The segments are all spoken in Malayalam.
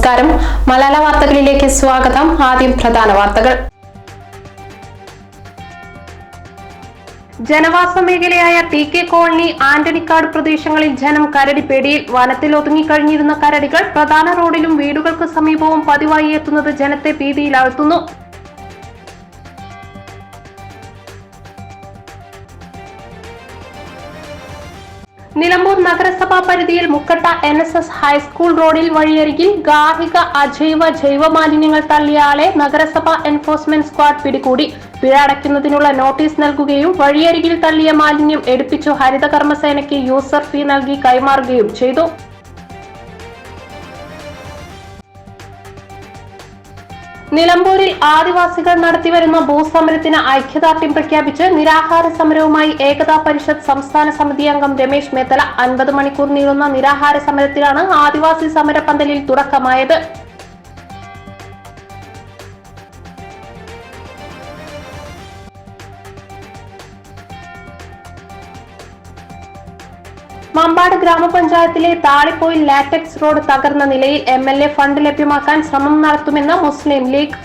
നമസ്കാരം. മലയാള വാർത്തകളിലേക്ക് സ്വാഗതം. ആദ്യം പ്രധാന വാർത്തകൾ. ജനവാസ മേഖലയായ ടി കെ കോളനി ആന്റണിക്കാട് പ്രദേശങ്ങളിൽ ജനം കരടി പേടിയിൽ വനത്തിൽ ഒതുങ്ങിക്കഴിഞ്ഞിരുന്ന കരടികൾ പ്രധാന റോഡിലും വീടുകൾക്ക് സമീപവും പതിവായി എത്തുന്നത് ജനത്തെ ഭീതിയിലാഴ്ത്തുന്നു. നിലമ്പൂർ നഗരസഭാ പരിധിയിൽ Mukkatta N S S high school റോഡിൽ വഴിയരികിൽ ഗാർഹിക അജൈവ ജൈവ മാലിന്യങ്ങൾ തള്ളിയ ആളെ നഗരസഭ എൻഫോഴ്സ്മെന്റ് സ്ക്വാഡ് പിടികൂടി. പിഴ അടയ്ക്കുന്നതിനുള്ള നോട്ടീസ് നൽകുകയും വഴിയരികിൽ തള്ളിയ മാലിന്യം എടുപ്പിച്ചു ഹരിതകർമ്മസേനയ്ക്ക് യൂസർ ഫീ നൽകി കൈമാറുകയും ചെയ്തു. നിലമ്പൂരിൽ ആദിവാസികൾ നടത്തിവരുന്ന ഭൂസമരത്തിന് ഐക്യദാർഢ്യം പ്രഖ്യാപിച്ച് നിരാഹാര സമരവുമായി ഏകതാ പരിഷത്ത് സംസ്ഥാന സമിതി അംഗം രമേശ് മേത്തല അൻപത് മണിക്കൂർ നീളുന്ന നിരാഹാര സമരത്തിലാണ് ആദിവാസി സമരപന്തലിൽ തുടക്കമായത്. മമ്പാട് ഗ്രാമപഞ്ചായത്തിലെ താളിപ്പോയിൽ ലാറ്റക്സ് റോഡ് തകർന്ന നിലയിൽ എം എൽ എ ഫണ്ട് ലഭ്യമാക്കാൻ ശ്രമം നടത്തുമെന്ന് മുസ്ലിം ലീഗ്.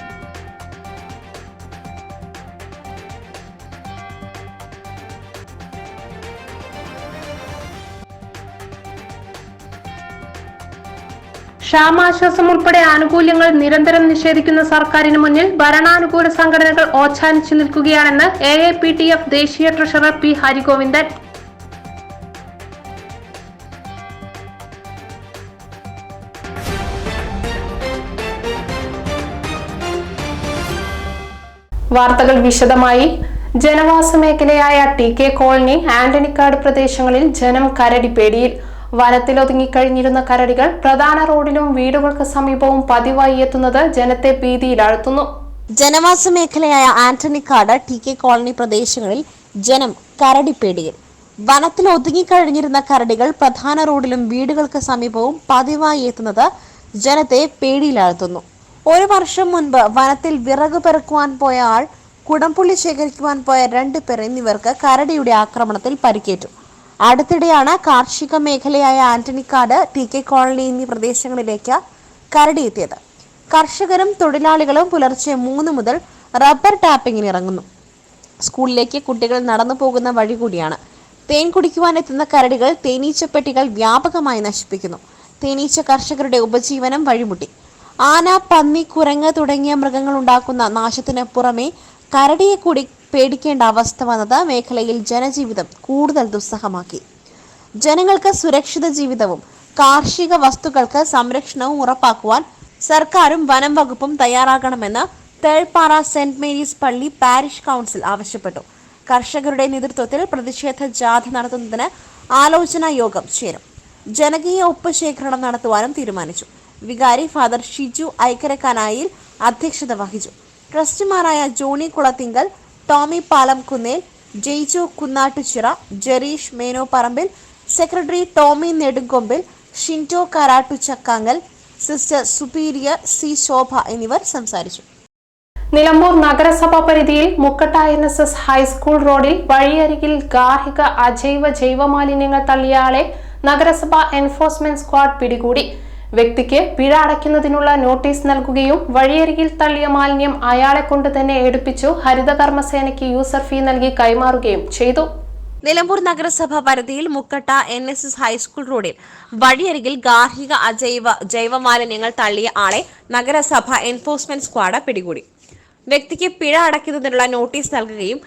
ക്ഷാമാശ്വാസം ഉൾപ്പെടെ ആനുകൂല്യങ്ങൾ നിരന്തരം നിഷേധിക്കുന്ന സർക്കാരിന് മുന്നിൽ ഭരണാനുകൂല സംഘടനകൾ ഓച്ഛാനിച്ചു നിൽക്കുകയാണെന്ന് എ പി ടി എഫ് ദേശീയ ട്രഷറർ പി ഹരിഗോവിന്ദൻ. വാർത്തകൾ വിശദമായി. ജനവാസ മേഖലയായ ടി കെ കോളനി ആന്റണിക്കാട് പ്രദേശങ്ങളിൽ ജനം കരടി പേടിയിൽ വനത്തിലൊതുങ്ങിക്കഴിഞ്ഞിരുന്ന കരടികൾ പ്രധാന റോഡിലും വീടുകൾക്ക് സമീപവും പതിവായി എത്തുന്നത് ജനത്തെ ഭീതിയിലാഴ്ത്തുന്നു. ജനവാസ മേഖലയായ ആന്റണിക്കാട് ടി കെ കോളനി പ്രദേശങ്ങളിൽ ജനം കരടി പേടിയിൽ വനത്തിൽ ഒതുങ്ങിക്കഴിഞ്ഞിരുന്ന കരടികൾ പ്രധാന റോഡിലും വീടുകൾക്ക് സമീപവും പതിവായി എത്തുന്നത് ജനത്തെ പേടിയിലാഴ്ത്തുന്നു. ഒരു വർഷം മുൻപ് വനത്തിൽ വിറക് പെറുക്കുവാൻ പോയ ആൾ കുടംപുള്ളി ശേഖരിക്കുവാൻ പോയ രണ്ടു പേർ എന്നിവർക്ക് കരടിയുടെ ആക്രമണത്തിൽ പരിക്കേറ്റു. അടുത്തിടെയാണ് കാർഷിക മേഖലയായ ആന്റണിക്കാട് ടി കെ കോളനി എന്നീ പ്രദേശങ്ങളിലേക്ക് കരടി എത്തിയത്. കർഷകരും തൊഴിലാളികളും പുലർച്ചെ മൂന്ന് മുതൽ റബ്ബർ ടാപ്പിങ്ങിന് ഇറങ്ങുന്നു. സ്കൂളിലേക്ക് കുട്ടികൾ നടന്നു പോകുന്ന വഴി കൂടിയാണ്. തേൻ കുടിക്കുവാൻ എത്തുന്ന കരടികൾ തേനീച്ചപ്പെട്ടികൾ വ്യാപകമായി നശിപ്പിക്കുന്നു. തേനീച്ച കർഷകരുടെ ഉപജീവനം വഴിമുട്ടി. ആന പന്നി കുരങ്ങ് തുടങ്ങിയ മൃഗങ്ങൾ ഉണ്ടാക്കുന്ന നാശത്തിന് പുറമെ കരടിയെ കൂടി പേടിക്കേണ്ട അവസ്ഥ വന്നത് മേഖലയിൽ ജനജീവിതം കൂടുതൽ ദുസ്സഹമാക്കി. ജനങ്ങൾക്ക് സുരക്ഷിത ജീവിതവും കാർഷിക വസ്തുക്കൾക്ക് സംരക്ഷണവും ഉറപ്പാക്കുവാൻ സർക്കാരും വനം വകുപ്പും തയ്യാറാകണമെന്ന് തേൾപ്പാറ സെന്റ് മേരീസ് പള്ളി പാരിഷ് കൗൺസിൽ ആവശ്യപ്പെട്ടു. കർഷകരുടെ നേതൃത്വത്തിൽ പ്രതിഷേധ ജാഥ നടത്തുന്നതിന് ആലോചനാ യോഗം ചേരും. ജനകീയ ഒപ്പ് ശേഖരണം നടത്തുവാനും തീരുമാനിച്ചു. വികാരി ഫാദർ ഷിജു ഐക്കരക്കാനായിൽ അധ്യക്ഷത വഹിച്ചു. ട്രസ്റ്റിമാരായ ജോണി കുളത്തിങ്കൽ ടോമി പാലം കുന്നേൽ ജെയ്ജോ കുന്നാട്ടുചിറ ജെറീഷ് മേനോ പറമ്പിൽ secretary Tomy Nedunkombil Shinto Karattu Chakkangal sister superior C Shobha എന്നിവർ സംസാരിച്ചു. നിലമ്പൂർ നഗരസഭാ പരിധിയിൽ Mukkatta N S S high school റോഡിൽ വഴിയരികിൽ ഗാർഹിക അജൈവ ജൈവമാലിന്യങ്ങൾ തള്ളിയ ആളെ നഗരസഭ എൻഫോഴ്സ്മെന്റ് സ്ക്വാഡ് പിടികൂടി. വ്യക്തിക്ക് പിഴ അടയ്ക്കുന്നതിനുള്ള നോട്ടീസ് നൽകുകയും വഴിയരികിൽ തള്ളിയ മാലിന്യം അയാളെ കൊണ്ട് തന്നെ എടുപ്പിച്ചു ഹരിതകർമ്മസേനയ്ക്ക് യൂസർ ഫീ നൽകി കൈമാറുകയും ചെയ്തു. നിലമ്പൂർ നഗരസഭ പരിധിയിൽ Mukkatta N S S high school റോഡിൽ വഴിയരികിൽ ഗാർഹിക അജൈവ ജൈവ മാലിന്യങ്ങൾ തള്ളിയ ആളെ നഗരസഭ എൻഫോഴ്സ്മെന്റ് സ്ക്വാഡ് പിടികൂടി. വ്യക്തിക്ക് പിഴ അടയ്ക്കുന്നതിനുള്ള നോട്ടീസ് നൽകുകയും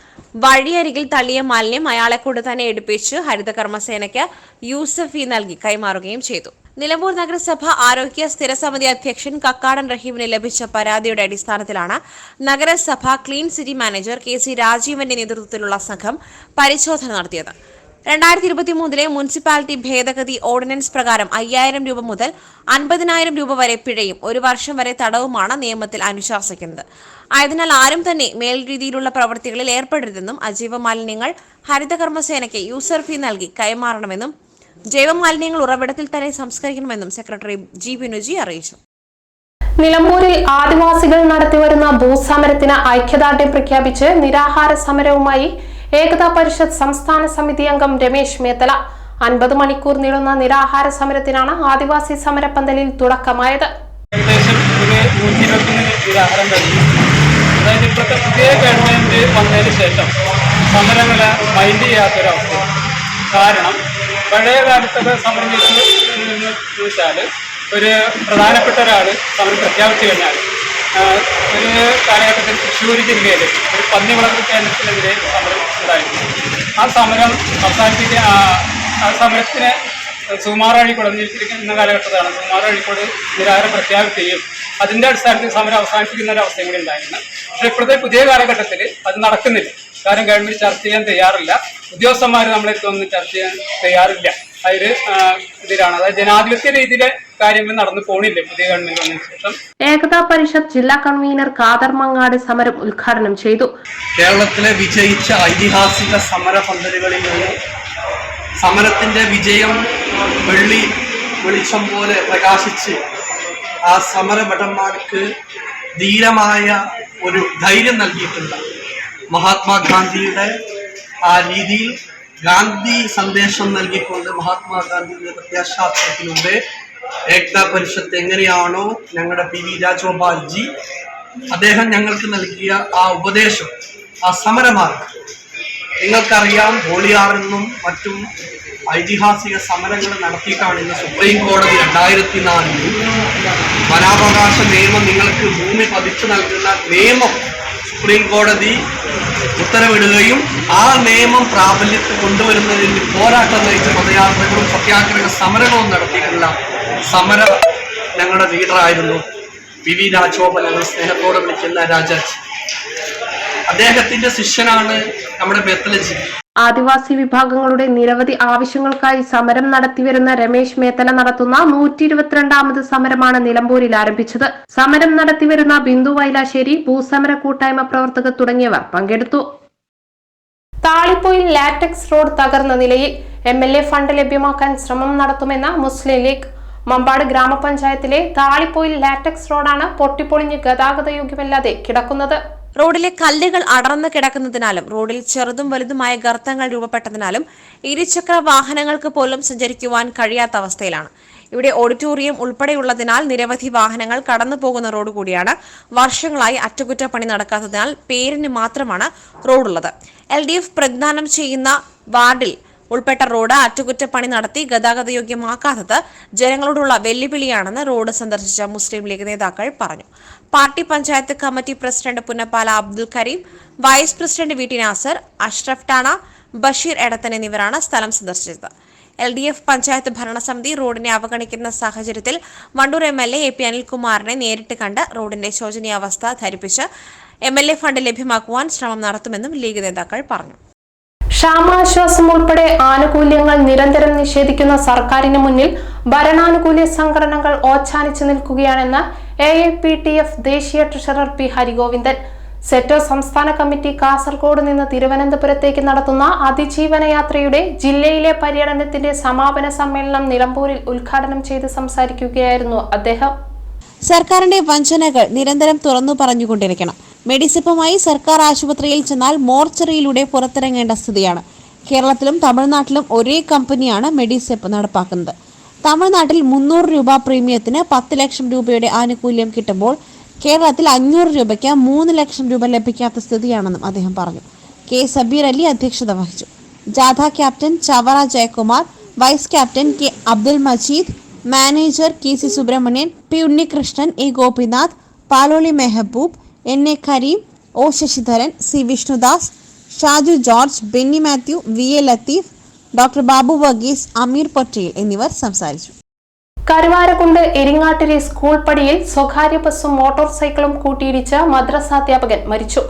വഴിയരികിൽ തള്ളിയ മാലിന്യം അയാളെ കൂടെ തന്നെ എടുപ്പിച്ച് ഹരിതകർമ്മസേനയ്ക്ക് യൂസഫ് നൽകി കൈമാറുകയും ചെയ്തു. നിലമ്പൂർ നഗരസഭ ആരോഗ്യ സ്ഥിരസമിതി അധ്യക്ഷൻ കക്കാടൻ റഹീമിന് ലഭിച്ച പരാതിയുടെ അടിസ്ഥാനത്തിലാണ് നഗരസഭ clean city manager K C രാജീവന്റെ നേതൃത്വത്തിലുള്ള സംഘം പരിശോധന നടത്തിയത്. രണ്ടായിരത്തി ഇരുപത്തി മൂന്നിലെ മുനിസിപ്പാലിറ്റി ഭേദഗതി ഓർഡിനൻസ് പ്രകാരം അയ്യായിരം രൂപ മുതൽ അൻപതിനായിരം രൂപ വരെ പിഴയും ഒരു വർഷം വരെ തടവുമാണ് നിയമത്തിൽ അനുശാസിക്കുന്നത്. ആയതിനാൽ ആരും തന്നെ മേൽ രീതിയിലുള്ള പ്രവൃത്തികളിൽ ഏർപ്പെടരുതെന്നും അജൈവ മാലിന്യങ്ങൾ ഹരിതകർമ്മസേനയ്ക്ക് യൂസർ ഫീ നൽകി കൈമാറണമെന്നും ജൈവമാലിന്യങ്ങൾ ഉറവിടത്തിൽ തന്നെ സംസ്കരിക്കണമെന്നും സെക്രട്ടറി ജി ബിനുജി അറിയിച്ചു. നിലമ്പൂരിൽ ആദിവാസികൾ നടത്തിവരുന്ന ഭൂസമരത്തിന് ഐക്യദാർഢ്യം പ്രഖ്യാപിച്ച് നിരാഹാര സമരവുമായി ഏകതാ പരിഷത്ത് സംസ്ഥാന സമിതി അംഗം രമേശ് മേത്തല. അൻപത് മണിക്കൂർ നീളുന്ന നിരാഹാര സമരത്തിനാണ് ആദിവാസി സമരപ്പന്തലിൽ തുടക്കമായത്. കാരണം പഴയ കാലത്തൊക്കെ സമരം ചെയ്ത് ഒരു പ്രധാനപ്പെട്ട ഒരാൾ സമരം പ്രഖ്യാപിച്ചു കഴിഞ്ഞാൽ ഒരു കാലഘട്ടത്തിൽ തൃശ്ശൂർ ജില്ലയിൽ ഒരു പന്നി വളർത്തൽ കേന്ദ്രത്തിനെതിരെ സമരം ഉണ്ടായിരുന്നു. ആ സമരം അവസാനിപ്പിക്കാൻ ആ- സമരത്തിന് സുമാർ അഴിക്കോട് അന്നിരിക്കുന്ന കാലഘട്ടത്തിലാണ് സുമാർ അഴിക്കോട് നിരാഹാരം പ്രഖ്യാപിക്കുകയും അതിന്റെ അടിസ്ഥാനത്തിൽ സമരം അവസാനിപ്പിക്കുന്ന ഒരു അവസ്ഥയും കൂടി ഉണ്ടായിരുന്നു. പക്ഷേ ഇപ്പോഴത്തെ പുതിയ കാലഘട്ടത്തിൽ അത് നടക്കുന്നില്ല. കാരണം ഗവൺമെന്റ് ചർച്ച ചെയ്യാൻ തയ്യാറില്ല. ഉദ്യോഗസ്ഥന്മാർ നമ്മളെ ഒന്നും ചർച്ച ചെയ്യാൻ തയ്യാറില്ല. അതിൽ ഇതിലാണ്. അതായത് ജനാധിപത്യ രീതിയിലെ കാര്യങ്ങൾ നടന്നു പോണില്ല പുതിയ ഗവൺമെന്റ് വന്നതിന് ശേഷം? ഏകതാ പരിഷത്ത് ജില്ലാ കൺവീനർ ഖാദർ മങ്ങാട് സമരം ഉദ്ഘാടനം ചെയ്തു. കേരളത്തിലെ വിജയിച്ച ഐതിഹാസിക സമര പന്തലുകളിൽ നിന്ന് സമരത്തിന്റെ വിജയം വെള്ളി വെളിച്ചം പോലെ പ്രകാശിച്ച് ആ സമരഭടന്മാർക്ക് ധീരമായ ഒരു ധൈര്യം നൽകിയിട്ടുണ്ട്. മഹാത്മാഗാന്ധിയുടെ ആ രീതിയിൽ ഗാന്ധി സന്ദേശം നൽകിക്കൊണ്ട് മഹാത്മാഗാന്ധിയുടെ പ്രത്യാശാത്രത്തിലൂടെ ഏകതാ പരിഷത്ത് എങ്ങനെയാണോ ഞങ്ങളുടെ പി വി രാജഗോപാൽജി അദ്ദേഹം ഞങ്ങൾക്ക് നൽകിയ ആ ഉപദേശം ആ സമരമാർഗം നിങ്ങൾക്കറിയാം ഹോളിയാറെന്നും മറ്റും ഐതിഹാസിക സമരങ്ങൾ നടത്തിയിട്ടാണ് ഇന്ന് സുപ്രീം കോടതി രണ്ടായിരത്തി നാലിൽ വനാവകാശ നിയമം നിങ്ങൾക്ക് ഭൂമി പതിച്ചു നൽകുന്ന നിയമം സുപ്രീം കോടതി ഉത്തരവിടുകയും ആ നിയമം പ്രാബല്യത്തിൽ കൊണ്ടുവരുന്നതിന് പോരാട്ടം നയിച്ച പദയാത്രകളും സത്യാഗ്രഹ സമരങ്ങളും നടത്തിയിട്ടുള്ള സമര ഞങ്ങളുടെ ലീഡറായിരുന്നു പി വി രാജഗോപാൽ ഞങ്ങൾ സ്നേഹത്തോടെ വിളിക്കുന്ന രാജാജി. അദ്ദേഹത്തിന്റെ ശിഷ്യനാണ് നമ്മുടെ ബെത്തലജി. ആദിവാസി വിഭാഗങ്ങളുടെ നിരവധി ആവശ്യങ്ങൾക്കായി സമരം നടത്തിവരുന്ന രമേശ് മേത്തല നടത്തുന്ന നൂറ്റി ഇരുപത്തിരണ്ടാമത് സമരമാണ് നിലമ്പൂരിൽ ആരംഭിച്ചത്. സമരം നടത്തിവരുന്ന ബിന്ദു വൈലാശ്ശേരി ഭൂസമര കൂട്ടായ്മ പ്രവർത്തകർ തുടങ്ങിയവർ പങ്കെടുത്തു. താളിപ്പൊയിൽ ലാറ്റക്സ് റോഡ് തകർന്ന നിലയിൽ എം എൽ എ ഫണ്ട് ലഭ്യമാക്കാൻ ശ്രമം നടത്തുമെന്ന മുസ്ലിം ലീഗ്. മമ്പാട് ഗ്രാമപഞ്ചായത്തിലെ താളിപ്പൊയിൽ ലാറ്റക്സ് റോഡാണ് പൊട്ടിപ്പൊളിഞ്ഞ് ഗതാഗതയോഗ്യമല്ലാതെ കിടക്കുന്നത്. റോഡിലെ കല്ലുകൾ അടർന്നു കിടക്കുന്നതിനാലും റോഡിൽ ചെറുതും വലുതുമായ ഗർത്തങ്ങൾ രൂപപ്പെട്ടതിനാലും ഇരുചക്ര വാഹനങ്ങൾക്ക് പോലും സഞ്ചരിക്കുവാൻ കഴിയാത്ത അവസ്ഥയിലാണ്. ഇവിടെ ഓഡിറ്റോറിയം ഉൾപ്പെടെയുള്ളതിനാൽ നിരവധി വാഹനങ്ങൾ കടന്നു പോകുന്ന റോഡ് കൂടിയാണ്. വർഷങ്ങളായി അറ്റകുറ്റപ്പണി നടക്കാത്തതിനാൽ പേരിന് മാത്രമാണ് റോഡുള്ളത്. എൽ ഡി എഫ് പ്രതിദാനം ചെയ്യുന്ന വാർഡിൽ ഉൾപ്പെട്ട റോഡ് അറ്റകുറ്റപ്പണി നടത്തി ഗതാഗതയോഗ്യമാക്കാത്തത് ജനങ്ങളോടുള്ള വെല്ലുവിളിയാണെന്ന് റോഡ് സന്ദർശിച്ച മുസ്ലിം ലീഗ് നേതാക്കൾ പറഞ്ഞു. Party panchayat committee president Punnappala Abdul Kareem vice president V T Nasar Ashraf ടാണ Basheer Edathan എന്നിവരാണ് സ്ഥലം സന്ദർശിച്ചത്. എൽ ഡി എഫ് പഞ്ചായത്ത് ഭരണസമിതി റോഡിനെ അവഗണിക്കുന്ന സാഹചര്യത്തിൽ Wandoor M L A P അനിൽകുമാറിനെ നേരിട്ട് കണ്ട് റോഡിന്റെ ശോചനീയാവസ്ഥ ധരിപ്പിച്ച് എം എൽ എ ഫണ്ട് ലഭ്യമാക്കുവാൻ ശ്രമം നടത്തുമെന്നും ലീഗ് നേതാക്കൾ പറഞ്ഞു. ക്ഷാമാശ്വാസം ഉൾപ്പെടെ ആനുകൂല്യങ്ങൾ നിരന്തരം നിഷേധിക്കുന്ന സർക്കാരിന് മുന്നിൽ ഭരണാനുകൂല്യ സംഘടനകൾ ഓച്ചാനിച്ചു നിൽക്കുകയാണെന്ന് A A P T F ദേശീയ ട്രഷറർ പി ഹരിഗോവിന്ദൻ. സെറ്റോ സംസ്ഥാന കമ്മിറ്റി കാസർഗോഡ് നിന്ന് തിരുവനന്തപുരത്തേക്ക് നടത്തുന്ന അതിജീവന യാത്രയുടെ ജില്ലയിലെ പര്യടനത്തിന്റെ സമാപന സമ്മേളനം നിലമ്പൂരിൽ ഉദ്ഘാടനം ചെയ്ത് സംസാരിക്കുകയായിരുന്നു അദ്ദേഹം. സർക്കാരിന്റെ വഞ്ചനകൾ നിരന്തരം തുറന്നു പറഞ്ഞുകൊണ്ടിരിക്കണം. മെഡിസിപ്പുമായി സർക്കാർ ആശുപത്രിയിൽ ചെന്നാൽ മോർച്ചറിയിലൂടെ പുറത്തിറങ്ങേണ്ട സ്ഥിതിയാണ്. കേരളത്തിലും തമിഴ്നാട്ടിലും ഒരേ കമ്പനിയാണ് മെഡിസെപ്പ് നടപ്പാക്കുന്നത്. തമിഴ്നാട്ടിൽ മുന്നൂറ് രൂപ പ്രീമിയത്തിന് പത്ത് ലക്ഷം രൂപയുടെ ആനുകൂല്യം കിട്ടുമ്പോൾ കേരളത്തിൽ അഞ്ഞൂറ് രൂപയ്ക്ക് മൂന്ന് ലക്ഷം രൂപ ലഭിക്കാത്ത സ്ഥിതിയാണെന്നും അദ്ദേഹം പറഞ്ഞു. കെ സബീർ അലി അധ്യക്ഷത വഹിച്ചു. ജാഥ captain Chavara Jayakumar vice captain K Abdul Majeed manager K C Subramanian P Unnikrishnan A Gopinath Paloli Mehaboob N A Kareem O Sasidharan C Vishnudas Shaju George Benny Mathew V A Latheef doctor Babu Varghese Ameer Patel എന്നിവർ സംസാരിച്ചു. കരുവാരക്കുണ്ട് എരിങ്ങാട്ടിരി സ്കൂൾ പടിയിൽ സ്വകാര്യ ബസ്സും മോട്ടോർ സൈക്കിളും കൂട്ടിയിടിച്ച് മദ്രസാധ്യാപകൻ മരിച്ചു.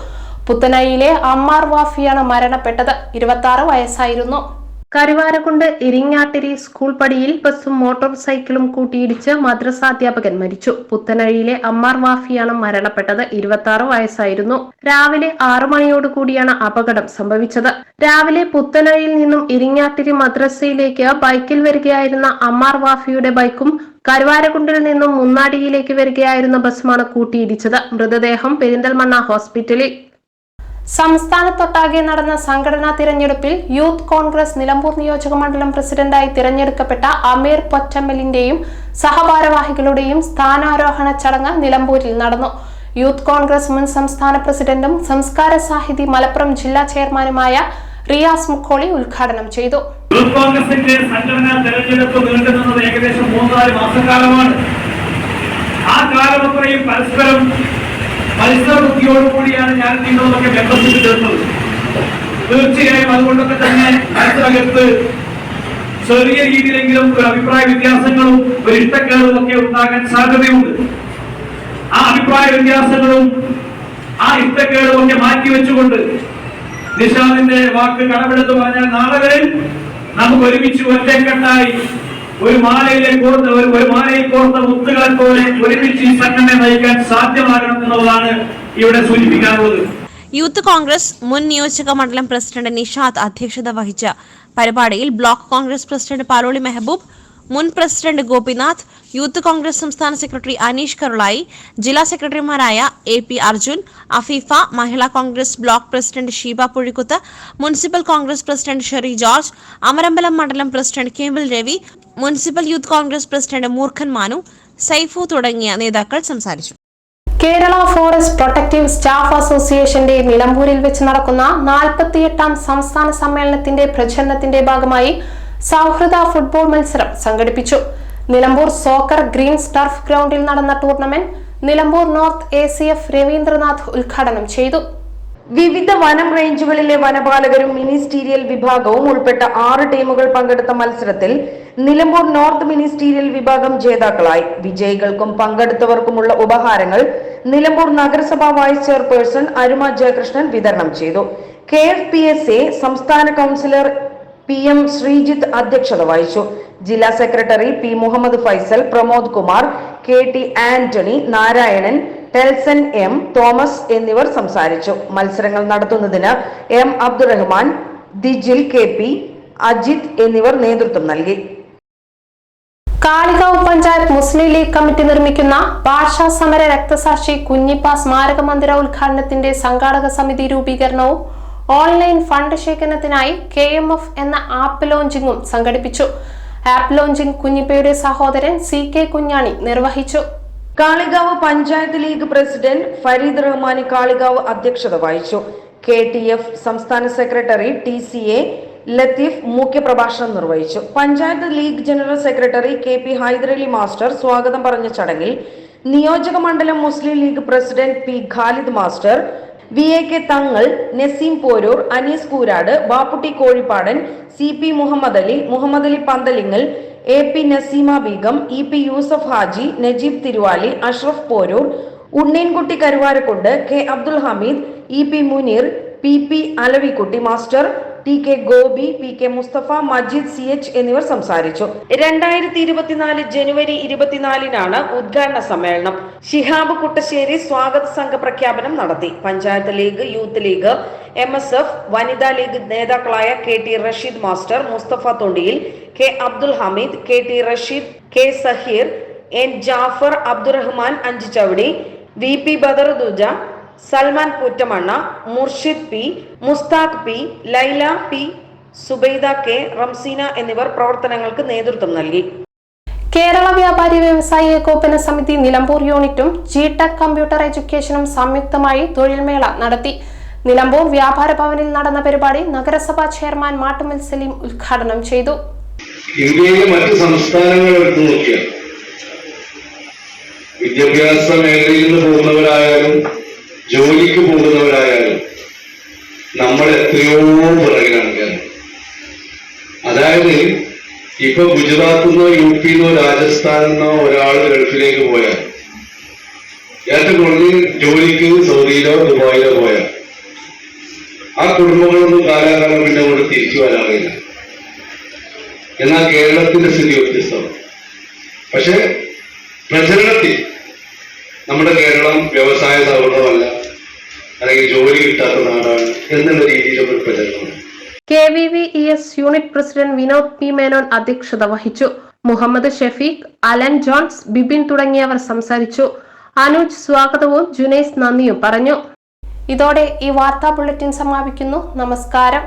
പുത്തനയിലെ അമ്മാർ വാഫിയാണ് മരണപ്പെട്ടത്. ഇരുപത്തി വയസ്സായിരുന്നു. കരുവാരക്കുണ്ട് ഇരിങ്ങാട്ടിരി സ്കൂൾ പടിയിൽ ബസ്സും മോട്ടോർ സൈക്കിളും കൂട്ടിയിടിച്ച് മദ്രസാധ്യാപകൻ മരിച്ചു. പുത്തനഴിയിലെ അമ്മാർ വാഫിയാണ് മരണപ്പെട്ടത്. ഇരുപത്തി വയസ്സായിരുന്നു. രാവിലെ ആറു മണിയോട് കൂടിയാണ് അപകടം സംഭവിച്ചത്. രാവിലെ പുത്തനഴിയിൽ നിന്നും ഇരിങ്ങാട്ടിരി മദ്രസയിലേക്ക് ബൈക്കിൽ വരികയായിരുന്ന അമ്മാർ വാഫിയുടെ ബൈക്കും കരുവാരക്കുണ്ടിൽ നിന്നും മുന്നാടിയിലേക്ക് വരികയായിരുന്ന ബസ്സുമാണ് കൂട്ടിയിടിച്ചത്. മൃതദേഹം പെരിന്തൽമണ്ണ ഹോസ്പിറ്റലിൽ സംസ്ഥാനത്തൊട്ടാകെ നടന്ന സംഘടനാ തിരഞ്ഞെടുപ്പിൽ യൂത്ത് കോൺഗ്രസ് നിലമ്പൂർ നിയോജക മണ്ഡലം പ്രസിഡന്റായി തിരഞ്ഞെടുക്കപ്പെട്ട അമീർ പൊറ്റമ്മലിന്റെയും സഹഭാരവാഹികളുടെയും സ്ഥാനാരോഹണ ചടങ്ങ് നിലമ്പൂരിൽ നടന്നു. യൂത്ത് കോൺഗ്രസ് മുൻ സംസ്ഥാന പ്രസിഡന്റും സംസ്കാര സാഹിതി മലപ്പുറം ജില്ലാ ചെയർമാനുമായ റിയാസ് മുക്കോളി ഉദ്ഘാടനം ചെയ്തു. യൂത്ത് കോൺഗ്രസിന്റെ സംഘടനാ തെരഞ്ഞെടുപ്പ് നീണ്ടുന്നത് ഏകദേശം മൂന്നാൽ മാസക്കാലമാണ്. ആ കാലമത്രയും പരസ്പരം മത്സര ബുദ്ധിയോടുകൂടിയാണ് ഞാൻ നിങ്ങളൊക്കെ മെമ്പർഷിപ്പ് ചേർന്നത് തീർച്ചയായും അതുകൊണ്ടൊക്കെ തന്നെ മനസ്സിലകത്ത് ചെറിയ രീതിയിലെങ്കിലും ഒരു അഭിപ്രായ വ്യത്യാസങ്ങളും ഒരു ഇഷ്ടക്കേടും ഒക്കെ ഉണ്ടാകാൻ സാധ്യതയുണ്ട്. ആ അഭിപ്രായ വ്യത്യാസങ്ങളും ആ ഇഷ്ടക്കേടും ഒക്കെ മാറ്റിവെച്ചുകൊണ്ട് നിഷാദിന്റെ വാക്ക് കടമെടുത്ത് പറഞ്ഞാൽ നാളെ വരെ നമുക്ക് ഒരുമിച്ച് ഒറ്റക്കെട്ടായി ഒരു മാലയിലെ കോർത്ത ഒരു ഒരു മാലയിൽ കോർത്ത മുത്തുകളെ പോലെ ഒരുമിച്ച് ഈ സംഘടന നയിക്കാൻ സാധ്യമാകണം എന്നുള്ളതാണ് ഇവിടെ സൂചിപ്പിക്കാനുള്ളത് യൂത്ത് കോൺഗ്രസ് മുൻ നിയോജക മണ്ഡലം പ്രസിഡന്റ് നിഷാദ് അധ്യക്ഷത വഹിച്ച പരിപാടിയിൽ ബ്ലോക്ക് കോൺഗ്രസ് പ്രസിഡന്റ് പാലോളി മെഹബൂബ് മുൻ പ്രസിഡന്റ് ഗോപിനാഥ് യൂത്ത് കോൺഗ്രസ് സംസ്ഥാന സെക്രട്ടറി അനീഷ് കരുളായി ജില്ലാ സെക്രട്ടറിമാരായ A P Arjun Afeefa Mahila Congress block president Sheeba Puzhikuthu municipal Congress president Sherry George Amarambalam മണ്ഡലം president cable Ravi municipal youth Congress president Moorkhan Manu Saifu തുടങ്ങിയ നേതാക്കൾ സംസാരിച്ചു. കേരള ഫോറസ്റ്റ് പ്രൊട്ടക്റ്റീവ് സ്റ്റാഫ് അസോസിയേഷന്റെ നിലമ്പൂരിൽ വെച്ച് നടക്കുന്ന നാൽപ്പത്തിയെട്ടാം സംസ്ഥാന സമ്മേളനത്തിന്റെ പ്രചരണത്തിന്റെ ഭാഗമായി സൗഹൃദ ഫുട്ബോൾ മത്സരം സംഘടിപ്പിച്ചു. നിലമ്പൂർ സോക്കർ ഗ്രീൻ ടർഫ് ഗ്രൗണ്ടിൽ നടന്ന tournament Nilambur north A C F Raveendranath ഉദ്ഘാടനം ചെയ്തു. വിവിധ വനം റേഞ്ചുകളിലെ വനപാലകരും മിനിസ്റ്റീരിയൽ വിഭാഗവും ഉൾപ്പെട്ട ആറ് ടീമുകൾ പങ്കെടുത്ത മത്സരത്തിൽ നിലമ്പൂർ നോർത്ത് മിനിസ്റ്റീരിയൽ വിഭാഗം ജേതാക്കളായി. വിജയികൾക്കും പങ്കെടുത്തവർക്കുമുള്ള ഉപഹാരങ്ങൾ നിലമ്പൂർ നഗരസഭാ വൈസ് ചെയർപേഴ്സൺ അരുമ ജയകൃഷ്ണൻ വിതരണം ചെയ്തു. K F P S A സംസ്ഥാന കൗൺസിലർ പി എം ശ്രീജിത്ത് അധ്യക്ഷത വഹിച്ചു. ജില്ലാ secretary P Muhammad Faisal Pramod Kumar K T Antony Narayanan Telson M Thomas എന്നിവർ സംസാരിച്ചു. മത്സരങ്ങൾ നടത്തുന്നതിന് M Abdurahman Dijil K P Ajith എന്നിവർ നേതൃത്വം നൽകി. കാളികാവ് പഞ്ചായത്ത് മുസ്ലിം ലീഗ് കമ്മിറ്റി നിർമ്മിക്കുന്ന ഭാഷാ സമര രക്തസാക്ഷി കുഞ്ഞിപ്പ സ്മാരക മന്ദിര ഉദ്ഘാടനത്തിന്റെ സംഘാടക സമിതി രൂപീകരണവും ഓൺലൈൻ ഫണ്ട് ശേഖരണത്തിനായി കെ എം എഫ് എന്ന ആപ്പ് ലോഞ്ചിങ്ങും സംഘടിപ്പിച്ചു. ആപ്പ് ലോഞ്ചിങ് കുഞ്ഞിപ്പയുടെ സഹോദരൻ സി കെ കുഞ്ഞാണി നിർവഹിച്ചു. കാളികാവ് പഞ്ചായത്ത് ലീഗ് പ്രസിഡന്റ് ഫരീദ് റഹ്മാനി കാളികാവ് അധ്യക്ഷത വഹിച്ചു. കെ ടി എഫ് സംസ്ഥാന secretary T C A Latheef മുഖ്യപ്രഭാഷണം നിർവഹിച്ചു. Panchayat League general secretary K P Haiderali master സ്വാഗതം പറഞ്ഞ ചടങ്ങിൽ നിയോജക മണ്ഡലം Muslim League president P Khalid master V A K Thangal Naseem Poroor Anees Koorad Bapputty Kozhippadan C P Muhammad Ali Muhammad Ali Panthalingal A P Naseema Beegum E P Yusuf Haji Najeeb Thiruvali Ashraf Poroor Unneenkutty Karuvarakundu K Abdul Hameed E P Muneer P P Alavikutty master T K Gopi P K Musthafa Majeed C H എന്നിവർ സംസാരിച്ചു. രണ്ടായിരത്തി ഇരുപത്തിനാല് ജനുവരി ഇരുപത്തിനാലിനാണ് ഉദ്ഘാടന സമ്മേളനം. ഷിഹാബ് കുട്ടശ്ശേരി സ്വാഗത സംഘ പ്രഖ്യാപനം നടത്തി. Panchayat League youth League M S F Vanitha League നേതാക്കളായ K T Rasheed master Musthafa Thondiyil K Abdul Hameed K T Rasheed K Saheer N Jafar Abdurahman Anchuchavadi V P Badaruduja Salman Koottamanna Murshid P Mushtaq P Laila P Subaida K Ramseena എന്നിവർ പ്രവർത്തനങ്ങൾക്ക് നേതൃത്വം നൽകി. കേരള വ്യാപാരി വ്യവസായി ഏകോപന സമിതി നിലമ്പൂർ യൂണിറ്റും ജി ടെക് കമ്പ്യൂട്ടർ എഡ്യൂക്കേഷനും സംയുക്തമായി തൊഴിൽമേള നടത്തി. നിലമ്പൂർ വ്യാപാര ഭവനിൽ നടന്ന പരിപാടി നഗരസഭാ ചെയർമാൻ മാട്ടുമൽ സലീം ഉദ്ഘാടനം ചെയ്തു. ഇന്ത്യയിലെ മറ്റ് സംസ്ഥാനങ്ങൾ എടുത്തു നോക്കിയാൽ വിദ്യാഭ്യാസ മേഖലയിൽ നിന്ന് പോകുന്നവരായാലും ജോലിക്ക് പോകുന്നവരായാലും നമ്മൾ എത്രയോ പിറകിലാണ് കേരളം അതായത് ഇപ്പൊ ഗുജറാത്തിൽ നിന്നോ യു പി നിന്നോ രാജസ്ഥാനിൽ നിന്നോ ഒരാൾ ഗൾഫിലേക്ക് പോയാൽ ഏറ്റവും കൂടുതൽ ജോലിക്ക് സൗദിയിലോ ദുബായിലോ പോയാൽ ആ കുടുംബങ്ങളൊന്നും കാലാകാലം പിന്നെ കൂടെ തിരിച്ചു വരാറില്ല. എന്നാൽ കേരളത്തിന്റെ സ്ഥിതി വ്യത്യസ്തമാണ്. പക്ഷെ പ്രചരണത്തിൽ നമ്മുടെ കേരളം വ്യവസായ സൗഹൃദമല്ല. അല്ലെങ്കിൽ ജോലി കിട്ടാത്ത നാടാണ് എന്നുള്ള രീതിയിലുള്ള ഒരു പ്രചരണമാണ് K V V E S unit president Vinod P Menon അധ്യക്ഷത വഹിച്ചു. മുഹമ്മദ് ഷെഫീഖ് അലൻ ജോൺസ് ബിബിൻ തുടങ്ങിയവർ സംസാരിച്ചു. അനൂജ് സ്വാഗതവും ജുനൈസ് നന്ദിയും പറഞ്ഞു. ഇതോടെ ഈ വാർത്താ ബുള്ളറ്റിൻ സമാപിക്കുന്നു. നമസ്കാരം.